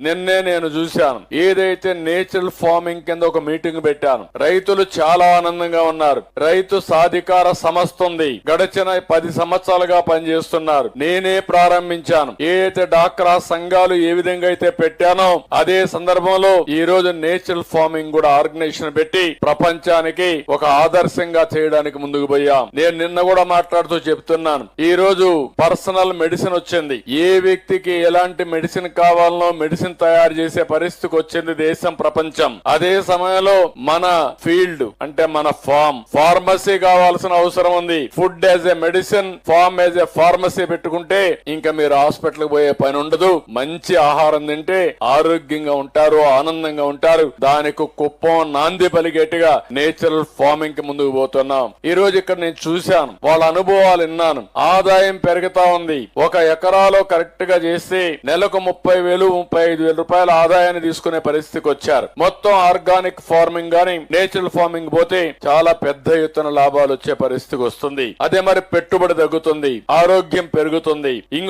నిన్నే నేను చూశాను. ఏదైతే నేచురల్ ఫార్మింగ్ కింద ఒక మీటింగ్ పెట్టాను రైతులు చాలా ఆనందంగా ఉన్నారు. రైతు సాధికార సంస్థ ఉంది. గడిచిన పది సంవత్సరాలుగా పనిచేస్తున్నారు. నేనే ప్రారంభించాను. ఏదైతే డాక్రా సంఘాలు ఏ విధంగా అయితే పెట్టానో అదే సందర్భంలో ఈ రోజు నేచురల్ ఫార్మింగ్ కూడా ఆర్గనైజేషన్ పెట్టి ప్రపంచానికి ఒక ఆదర్శంగా చేయడానికి ముందుకు పోయాం. నేను నిన్న కూడా మాట్లాడుతూ చెప్తున్నాను. ఈ రోజు పర్సనల్ మెడిసిన్ వచ్చింది. ఏ వ్యక్తికి ఎలాంటి మెడిసిన్ కావాలనో మెడిసిన్ తయారు చేసే పరిస్థితికి వచ్చింది దేశం ప్రపంచం. అదే సమయంలో మన ఫీల్డ్ అంటే మన ఫార్మ్ ఫార్మసీ కావాల్సిన అవసరం ఉంది. Food as a medicine farm as a pharmacy పెట్టుకుంటే ఇంకా మీరు హాస్పిటల్ పోయే పని ఉండదు. మంచి ఆహారం తింటే ఆరోగ్యంగా ఉంటారు ఆనందంగా ఉంటారు. దానికి కుప్పం నాంది పలిగేట్టుగా నేచురల్ ఫార్మింగ్కి ముందుకు పోతున్నాం. ఈ రోజు ఇక్కడ నేను చూశాను. వాళ్ళ అనుభవాలు విన్నాను. ఆదాయం పెరుగుతా ఉంది. ఒక ఎకరాలో కరెక్ట్గా చేస్తే నెలకు ముప్పై వేలు ముప్పై ఐదు వేల రూపాయల ఆదాయాన్ని తీసుకునే పరిస్థితికి వచ్చారు. మొత్తం ఆర్గానిక్ ఫార్మింగ్ గాని నేచురల్ ఫార్మింగ్ పోతే చాలా పెద్ద ఎత్తున లాభాలు వచ్చే పరిస్థితికి వస్తుంది. అదే మరి పెట్టుబడి తగ్గుతుంది ఆరోగ్యం పెరుగుతుంది. ఇంకో